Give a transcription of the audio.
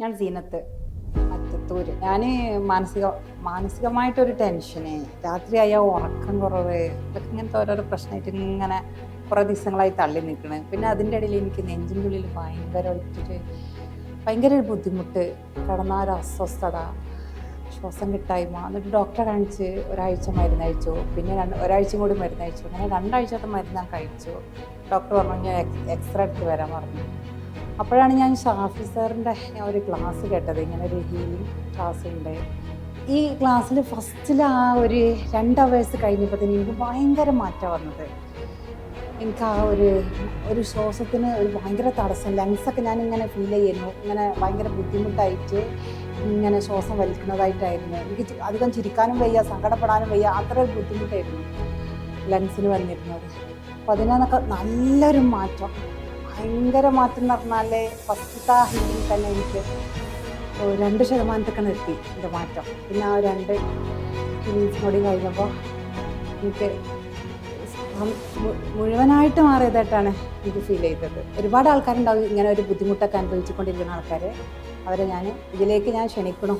ഞാൻ സീനത്ത് അറ്റത്തൂര്. ഞാൻ മാനസിക മാനസികമായിട്ടൊരു ടെൻഷന്. രാത്രിയായ ഉറക്കം കുറവ്. ഇതൊക്കെ ഇങ്ങനത്തെ ഓരോരോ പ്രശ്നമായിട്ട് ഇങ്ങനെ കുറേ ദിവസങ്ങളായി തള്ളി നിൽക്കണ്. പിന്നെ അതിന്റെ ഇടയിൽ എനിക്ക് നെഞ്ചിന്റെ ഉള്ളിൽ ഭയങ്കരമായിട്ടൊരു ഭയങ്കര ഒരു ബുദ്ധിമുട്ട്. കിടന്ന ഒരു അസ്വസ്ഥത ശ്വാസം കിട്ടായ്മ. എന്നിട്ട് ഡോക്ടറെ കാണിച്ച് ഒരാഴ്ച മരുന്ന് അയച്ചു. പിന്നെ രണ്ട് ഒരാഴ്ചയും കൂടി മരുന്ന് അയച്ചു. അങ്ങനെ രണ്ടാഴ്ചത്തെ മരുന്ന് ഞാൻ കഴിച്ചു. ഡോക്ടർ പറഞ്ഞു ഞാൻ എക്സ്റേ എടുത്ത് വരാൻ പറഞ്ഞു. അപ്പോഴാണ് ഞാൻ ഷാഫി സാറിന്റെ ഒരു ക്ലാസ് കേട്ടത് ഇങ്ങനെ ഒരു ഹീലിംഗ് ക്ലാസ് ഉണ്ട്. ഈ ക്ലാസ്സിൽ ഫസ്റ്റിൽ ആ ഒരു രണ്ട് അവേഴ്സ് കഴിഞ്ഞപ്പോഴത്തേന് എനിക്ക് ഭയങ്കര മാറ്റം വന്നത്. എനിക്ക് ആ ഒരു ഒരു ശ്വാസത്തിന് ഒരു ഭയങ്കര തടസ്സം ലങ്സൊക്കെ ഞാൻ ഇങ്ങനെ ഫീൽ ചെയ്യുന്നു. ഇങ്ങനെ ഭയങ്കര ബുദ്ധിമുട്ടായിട്ട് ഇങ്ങനെ ശ്വാസം വലിക്കുന്നതായിട്ടായിരുന്നു. എനിക്ക് അധികം ചിരിക്കാനും വയ്യ സങ്കടപ്പെടാനും വയ്യ അത്ര ബുദ്ധിമുട്ടായിരുന്നു ലങ്സിന് വന്നിരുന്നത്. അപ്പോൾ അതിനൊക്കെ നല്ലൊരു മാറ്റം. ഭയങ്കര മാറ്റം എന്ന് പറഞ്ഞാൽ ഫസ്റ്റത്തെ ഹീലിംഗ് തന്നെ എനിക്ക് രണ്ട് ശതമാനത്തൊക്കെ നിർത്തി എന്റെ മാറ്റം. പിന്നെ ആ രണ്ട് ഫിലിംസ് കൂടി കഴിഞ്ഞപ്പോൾ എനിക്ക് മുഴുവനായിട്ട് മാറിയതായിട്ടാണ് എനിക്ക് ഫീൽ ചെയ്തത്. ഒരുപാട് ആൾക്കാരുണ്ടാവും ഇങ്ങനെ ഒരു ബുദ്ധിമുട്ടൊക്കെ അനുഭവിച്ചുകൊണ്ടിരിക്കുന്ന ആൾക്കാർ അവരെ ഞാൻ ഇതിലേക്ക് ഞാൻ ക്ഷണിക്കണം.